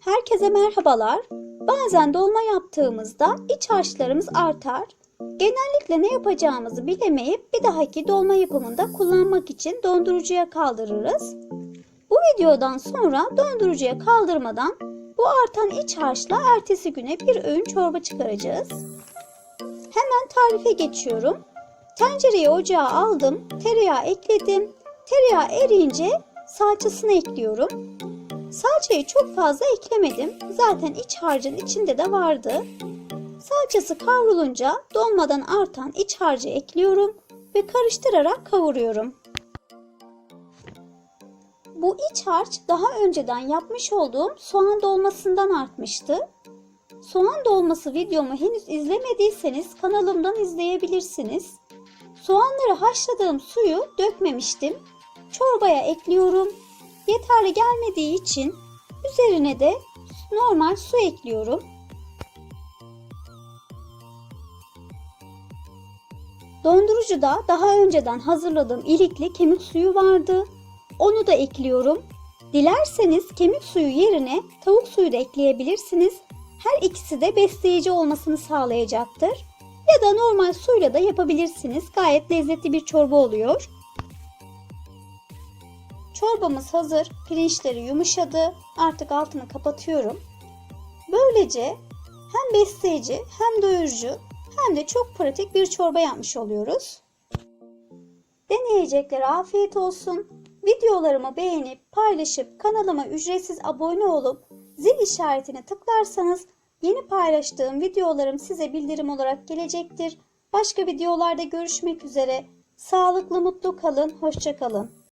Herkese merhabalar. Bazen dolma yaptığımızda iç harçlarımız artar. Genellikle ne yapacağımızı bilemeyip bir dahaki dolma yapımında kullanmak için dondurucuya kaldırırız. Bu videodan sonra dondurucuya kaldırmadan bu artan iç harçla ertesi güne bir öğün çorba çıkaracağız. Hemen tarife geçiyorum. Tencereyi ocağa aldım, tereyağı ekledim. Tereyağı eriyince salçasını ekliyorum. Salçayı çok fazla eklemedim. Zaten iç harcın içinde de vardı. Salçası kavrulunca dolmadan artan iç harcı ekliyorum ve karıştırarak kavuruyorum. Bu iç harç daha önceden yapmış olduğum soğan dolmasından artmıştı. Soğan dolması videomu henüz izlemediyseniz kanalımdan izleyebilirsiniz. Soğanları haşladığım suyu dökmemiştim. Çorbaya ekliyorum. Yeterli gelmediği için üzerine de normal su ekliyorum. Dondurucuda daha önceden hazırladığım ilikli kemik suyu vardı. Onu da ekliyorum. Dilerseniz kemik suyu yerine tavuk suyu da ekleyebilirsiniz. Her ikisi de besleyici olmasını sağlayacaktır. Ya da normal suyla da yapabilirsiniz. Gayet lezzetli bir çorba oluyor. Çorbamız hazır. Pirinçleri yumuşadı. Artık altını kapatıyorum. Böylece hem besleyici hem doyurucu hem de çok pratik bir çorba yapmış oluyoruz. Deneyeceklere afiyet olsun. Videolarımı beğenip paylaşıp kanalıma ücretsiz abone olup zil işaretine tıklarsanız yeni paylaştığım videolarım size bildirim olarak gelecektir. Başka videolarda görüşmek üzere. Sağlıklı mutlu kalın. Hoşçakalın.